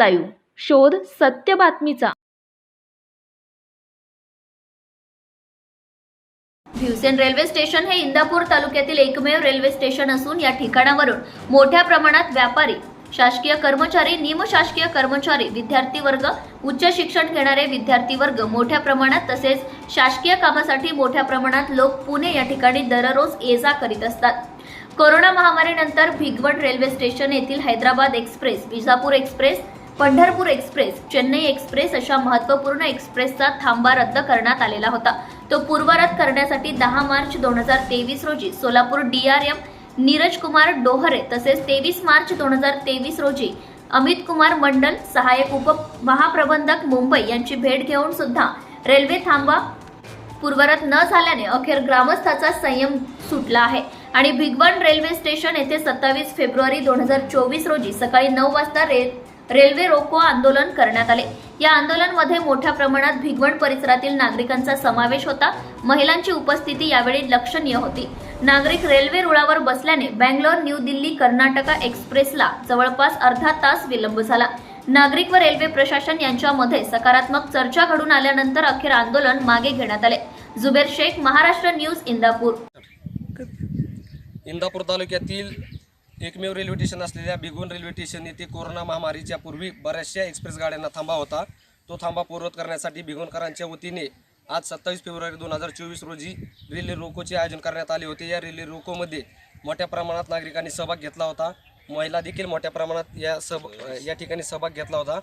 Live. शोध सत्य बातमीचा. भिवसेन रेल्वे स्टेशन हे इंदापूर तालुक्यातील एकमेव रेल्वे स्टेशन असून या ठिकाणावरून मोठ्या प्रमाणात व्यापारी शासकीय कर्मचारी निमशासकीय कर्मचारी विद्यार्थी वर्ग उच्च शिक्षण घेणारे विद्यार्थी वर्ग मोठ्या प्रमाणात तसेच शासकीय कामासाठी मोठ्या प्रमाणात लोक पुणे या ठिकाणी दररोज ये जा करीत असतात. कोरोना महामारीनंतर भिगवण रेल्वे स्टेशन येथील Hyderabad express Vijapur express Pandharpur express Chennai express अशा महत्त्वपूर्ण एक्सप्रेसचा थांबा रद्द करण्यात आलेला होता. तो पूर्वरत करण्यासाठी दहा मार्च दोन हजार तेवीस रोजी सोलापूर डी आर नीरज कुमार डोहरे तसेच तेवीस मार्च दोन हजार तेवीस रोजी अमित कुमार मंडल सहाय्यक उप महाप्रबंधक मुंबई यांची भेट घेऊन सुद्धा रेल्वे थांबा पूर्वरत न झाल्याने अखेर ग्रामस्थाचा संयम सुटला आहे. आणि भिगवण रेल्वे स्टेशन येथे सत्तावीस फेब्रुवारी दोन हजार चोवीस रोजी सकाळी नऊ वाजता रे रेल्वे रोको आंदोलन करण्यात आले. या आंदोलनमध्ये मोठ्या प्रमाणात भिगवण परिसरातील नागरिकांचा समावेश होता. महिलांची उपस्थिती यावेळी लक्षणीय होती. नागरिक रेल्वे रुळावर बसल्याने बँगलोर न्यू दिल्ली कर्नाटका एक्सप्रेसला जवळपास अर्धा तास विलंब झाला. नागरिक व रेल्वे प्रशासन यांच्यामध्ये सकारात्मक चर्चा घडून आल्यानंतर अखेर आंदोलन मागे घेण्यात आले. जुबेर शेख महाराष्ट्र न्यूज इंदापूर. इंदापूर तालुक्यातील एकमेव रेल्वे स्टेशन असलेल्या बिगुन रेल्वे स्टेशन येथे कोरोना महामारीच्या पूर्वी बऱ्याचशा एक्सप्रेस गाड्यांना थांबा होता. तो थांबा पूर्वत करण्यासाठी भिगवणकरांच्या वतीने आज सत्तावीस फेब्रुवारी दोन हजार चोवीस रोजी रेल्वे रोकोचे आयोजन करण्यात आले होते. या रेल्वे रोकोमध्ये मोठ्या प्रमाणात नागरिकांनी सहभाग घेतला होता. महिला देखील मोठ्या प्रमाणात या सभ या ठिकाणी सहभाग घेतला होता.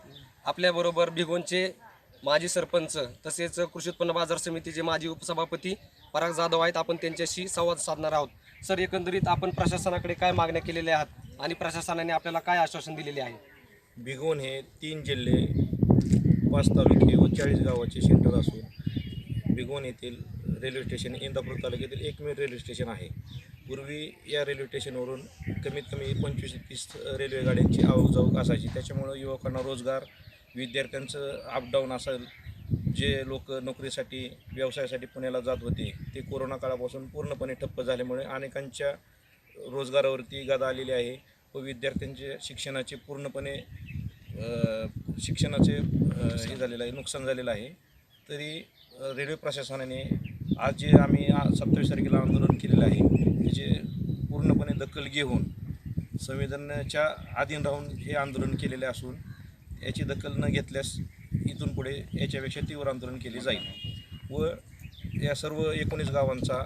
आपल्याबरोबर भिगवणचे माजी सरपंच तसेच कृषी उत्पन्न बाजार समितीचे माजी उपसभापती पराग जाधव आहेत. आपण त्यांच्याशी संवाद साधणार आहोत. सर एकंदरीत आपण प्रशासनाकडे काय मागण्या केलेल्या आहात आणि प्रशासनाने आपल्याला काय आश्वासन दिलेले आहे? भिगवण हे तीन जिल्हे पाच तालुके व चाळीस गावाचे सेंटर असून भिगवण येथील रेल्वे स्टेशन इंदापूर तालुक्यातील एकमेव रेल्वे स्टेशन आहे. पूर्वी या रेल्वे स्टेशनवरून कमीत कमी पंचवीस तीस रेल्वे गाड्यांची आवक जाऊक असायची. त्याच्यामुळं युवकांना रोजगार विद्यार्थ्यांचं अपडाऊन असेल जे लोक नोकरीसाठी व्यवसायासाठी पुण्याला जात होते ते कोरोना काळापासून पूर्णपणे ठप्प झाल्यामुळे अनेकांच्या रोजगारावरती गदा आलेली आहे व विद्यार्थ्यांचे शिक्षणाचे पूर्णपणे शिक्षणाचे हे झालेलं आहे नुकसान झालेलं आहे. तरी रेल्वे प्रशासनाने आज जे आम्ही सत्तावीस तारखेला आंदोलन केलेलं आहे त्याचे पूर्णपणे दखल घेऊन संविधानाच्या अधीन राहून हे आंदोलन केलेले असून याची दखल न घेतल्यास इथून पुढे याच्यापेक्षा तीव्र आंदोलन केले जाईल. व या सर्व एकोणीस गावांचा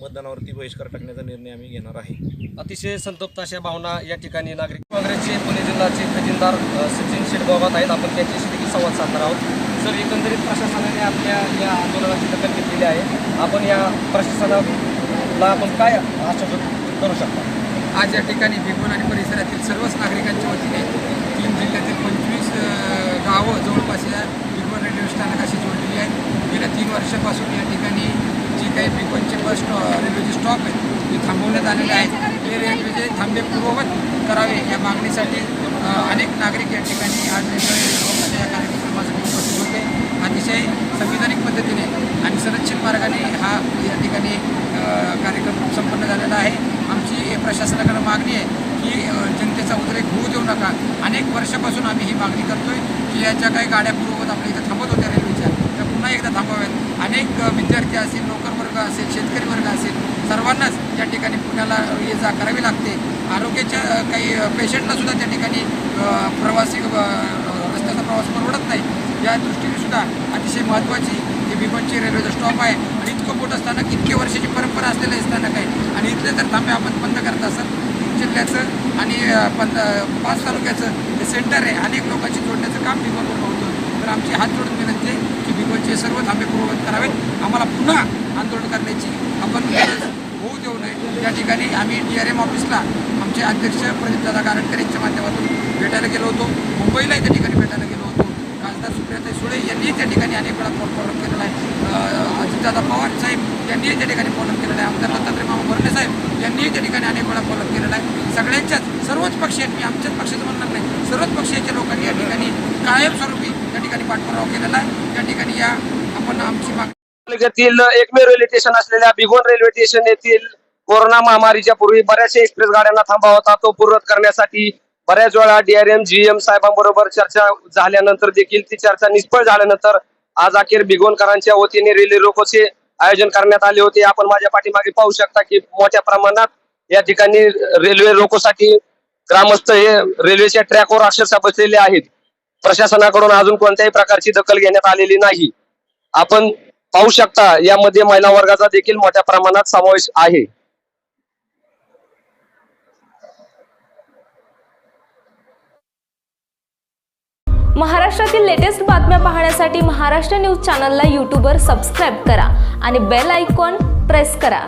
मतदानावरती बहिष्कार टाकण्याचा निर्णय आम्ही घेणार आहे. अतिशय संतप्त अशा भावना या ठिकाणी नागरिक काँग्रेसचे पुणे जिल्ह्याचे खजिनदार सचिन शेटबाबात आहेत. आपण त्यांच्याशी देखील संवाद साधणार आहोत. सर एकंदरीत प्रशासनाने आपल्या या आंदोलनाची दखल घेतलेली आहे. आपण या प्रशासनाला आपण काय आश्वासन करू शकता? आज या ठिकाणी भिगवण आणि परिसरातील सर्वच नागरिकांच्या वतीने तीन जिल्ह्यातील पंचवीस गावं जवळपास या भिगवण रेल्वे स्थानकाशी जोडलेली आहेत गेल्या तीन वर्षापासून या ठिकाणी जे काही भिगवणचे बस स्टॉ रेल्वेचे स्टॉप आहेत ते थांबवण्यात आलेले आहेत म्हणजे ते थांबे पूर्ववत करावे या मागणीसाठी अनेक नागरिक या ठिकाणी आज या कार्यक्रमासाठी उपस्थित होते. अतिशय संविधानिक पद्धतीने आणि संरक्षित मार्गाने हा या ठिकाणी कार्यक्रम संपन्न झालेला आहे. आमची प्रशासनाकडे मागणी आहे की जनतेचा उद्रेक होऊ देऊ नका. अनेक वर्षापासून आम्ही ही मागणी करतोय की या ज्या काही गाड्या पूर्ववत आपल्या इथं थांबत होत्या रेल्वेच्या त्या पुन्हा एकदा थांबाव्यात. अनेक विद्यार्थी असतील नोकर असेल शेतकरी वर्ग असेल सर्वांनाच या ठिकाणी पुण्याला ये जा करावी लागते. आरोग्याच्या काही पेशंटला सुद्धा त्या ठिकाणी प्रवासी रस्त्याचा प्रवास परवडत नाही. या दृष्टीने सुद्धा अतिशय महत्त्वाची हे भिगवणची रेल्वेचा स्टॉप आहे. आणि इतकं मोठं स्थानक इतके वर्षाची परंपरा असलेलं हे स्थानक आहे. आणि इथले जर थांबे आपण बंद करत असत जिल्ह्याचं आणि अ, पंध पाच तालुक्याचं हे सेंटर आहे. अनेक लोकांची जोडण्याचं काम भिगवणवरून होतं तर आमची हात जोडून विनंती आहे की सर्व थांबे पूर्ववत करावेत. आम्हाला पुन्हा आंदोलन करण्याची आपण गरज होऊ देऊ नये. त्या ठिकाणी आम्ही डी आर एम ऑफिसला आमचे अध्यक्ष प्रदीपदादा गारटकर यांच्या माध्यमातून भेटायला गेलो होतो. मुंबईलाही त्या ठिकाणी भेटायला गेलो होतो. खासदार सुप्रियाताई सुळे यांनी त्या ठिकाणी अनेक वेळा फोन फॉलो केलेला आहे. अजितदादा पवार साहेब यांनीही त्या ठिकाणी फॉलो केलेला आहे. आमदार दत्तात्रय मामा भरणे साहेब यांनीही त्या ठिकाणी अनेक वेळा फॉलो केलेला आहे. सगळ्यांच्याच सर्वच पक्षी आहेत मी आमच्याच पक्षाचं म्हणणार नाही. सर्वच पक्षाच्या लोकांनी या ठिकाणी कायमस्वरूपी त्या ठिकाणी पाठपुरावा केलेला आहे. आपण आमची मागणी तालुक्यातील एकमेव रेल्वे स्टेशन असलेल्या भिगवण रेल्वे स्टेशन येथील कोरोना महामारीच्या पूर्वी बऱ्याचशा एक्सप्रेस गाड्यांना थांबा होता. तो पूर्वत करण्यासाठी बऱ्याच वेळा डीआरएम जीएम साहेबांबरोबर चर्चा झाल्यानंतर देखील ती चर्चा निष्फळ झाल्यानंतर आज अखेर भिगवणकरांच्या वतीने रेल्वे रोकोचे आयोजन करण्यात आले होते. आपण माझ्या पाठीमागे पाहू शकता की मोठ्या प्रमाणात या ठिकाणी रेल्वे रोकोसाठी ग्रामस्थ हे रेल्वेच्या ट्रॅकवर अक्षरशः बसलेले आहेत. प्रशासनाकडून अजून कोणत्याही प्रकारची दखल घेण्यात आलेली नाही. आपण पाहू शकता यामध्ये महिला वर्गाचा देखील मोठ्या प्रमाणात समावेश आहे. महाराष्ट्रातील लेटेस्ट बातम्या पाहण्यासाठी महाराष्ट्र न्यूज चॅनलला यूट्यूबवर सबस्क्राईब करा आणि बेल आयकॉन प्रेस करा.